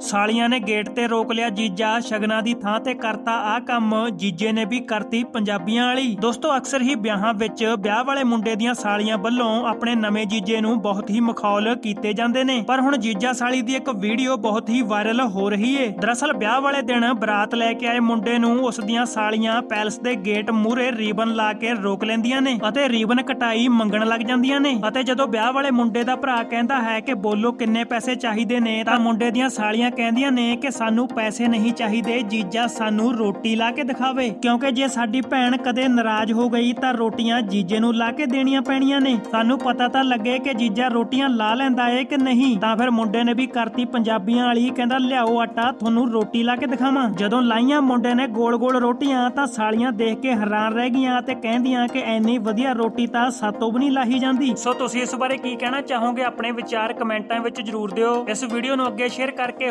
ਸਾਲੀਆਂ ਨੇ ਗੇਟ ਤੇ ਰੋਕ ਲਿਆ, ਜੀਜਾ ਸ਼ਗਨਾਂ ਦੀ ਥਾਂ ਤੇ ਕਰਤਾ ਆ ਕੰਮ। ਜੀਜੇ ਨੇ ਵੀ ਕਰਤੀ ਪੰਜਾਬੀਆਂ ਵਾਲੀ। ਦੋਸਤੋ, ਅਕਸਰ ਹੀ ਵਿਆਹਾਂ ਵਿੱਚ ਵਿਆਹ ਵਾਲੇ ਮੁੰਡੇ ਦੀਆਂ ਸਾਲੀਆਂ ਵੱਲੋਂ ਆਪਣੇ ਨਵੇਂ ਜੀਜੇ ਨੂੰ ਬਹੁਤ ਹੀ ਮਖੌਲ ਕੀਤੇ ਜਾਂਦੇ ਨੇ। ਪਰ ਹੁਣ ਜੀਜਾ ਸਾਲੀ ਦੀ ਇੱਕ ਵੀਡੀਓ ਬਹੁਤ ਹੀ ਵਾਇਰਲ ਹੋ ਰਹੀ ਏ। ਦਰਅਸਲ, ਵਿਆਹ ਵਾਲੇ ਦਿਨ ਬਰਾਤ ਲੈ ਕੇ ਆਏ ਮੁੰਡੇ ਨੂੰ ਉਸ ਦੀਆਂ ਸਾਲੀਆਂ ਪੈਲਸ ਦੇ ਗੇਟ ਮੂਹਰੇ ਰੀਬਨ ਲਾ ਕੇ ਰੋਕ ਲੈਂਦੀਆਂ ਨੇ ਅਤੇ ਰੀਬਨ ਕਟਾਈ ਮੰਗਣ ਲੱਗ ਜਾਂਦੀਆਂ ਨੇ। ਅਤੇ ਜਦੋਂ ਵਿਆਹ ਵਾਲੇ ਮੁੰਡੇ ਦਾ ਭਰਾ ਕਹਿੰਦਾ ਹੈ ਕਿ ਬੋਲੋ ਕਿੰਨੇ ਪੈਸੇ ਚਾਹੀਦੇ ਨੇ ਤਾਂ ਮੁੰਡੇ ਦੀਆਂ ਸਾਲੀਆਂ ਕਹਿੰਦੀਆਂ ਨੇ ਕਿ ਸਾਨੂੰ ਪੈਸੇ ਨਹੀਂ ਚਾਹੀਦੇ, ਜੀਜਾ ਸਾਨੂੰ ਰੋਟੀ ਲਾ ਕੇ ਦਿਖਾਵੇ। ਕਿਉਂਕਿ ਜੇ ਸਾਡੀ ਭੈਣ ਕਦੇ ਨਾਰਾਜ਼ ਹੋ ਗਈ ਤਾਂ ਰੋਟੀਆਂ ਜੀਜੇ ਨੂੰ ਲਾ ਕੇ ਦੇਣੀਆਂ ਪੈਣੀਆਂ ਨੇ। ਸਾਨੂੰ ਪਤਾ ਤਾਂ ਲੱਗੇ ਕਿ ਜੀਜਾ ਰੋਟੀਆਂ ਲਾ ਲੈਂਦਾ ਏ ਕਿ ਨਹੀਂ। ਤਾਂ ਫਿਰ ਮੁੰਡੇ ਨੇ ਵੀ ਕਰਤੀ ਪੰਜਾਬੀਆਂ ਵਾਲੀ, ਕਹਿੰਦਾ, ਲਿਆਓ ਆਟਾ, ਤੁਹਾਨੂੰ ਰੋਟੀ ਲਾ ਕੇ ਦਿਖਾਵਾਂ। ਜਦੋਂ ਲਾਈਆਂ ਮੁੰਡੇ ਨੇ ਗੋਲ-ਗੋਲ ਰੋਟੀਆਂ, ਤਾਂ ਸਾਲੀਆਂ ਦੇਖ ਕੇ ਹੈਰਾਨ ਰਹਿ ਗਈਆਂ ਤੇ ਕਹਿੰਦੀਆਂ ਕਿ ਐਨੀ ਵਧੀਆ ਰੋਟੀ ਤਾਂ ਸਾਤੋਂ ਵੀ ਨਹੀਂ ਲਾਹੀ ਜਾਂਦੀ। ਸੋ ਤੁਸੀਂ ਇਸ ਬਾਰੇ ਕੀ ਕਹਿਣਾ ਚਾਹੋਗੇ? ਆਪਣੇ ਵਿਚਾਰ ਕਮੈਂਟਾਂ ਵਿੱਚ ਜਰੂਰ ਦਿਓ। ਇਸ ਵੀਡੀਓ ਨੂੰ ਅੱਗੇ ਸ਼ੇਅਰ ਕਰਕੇ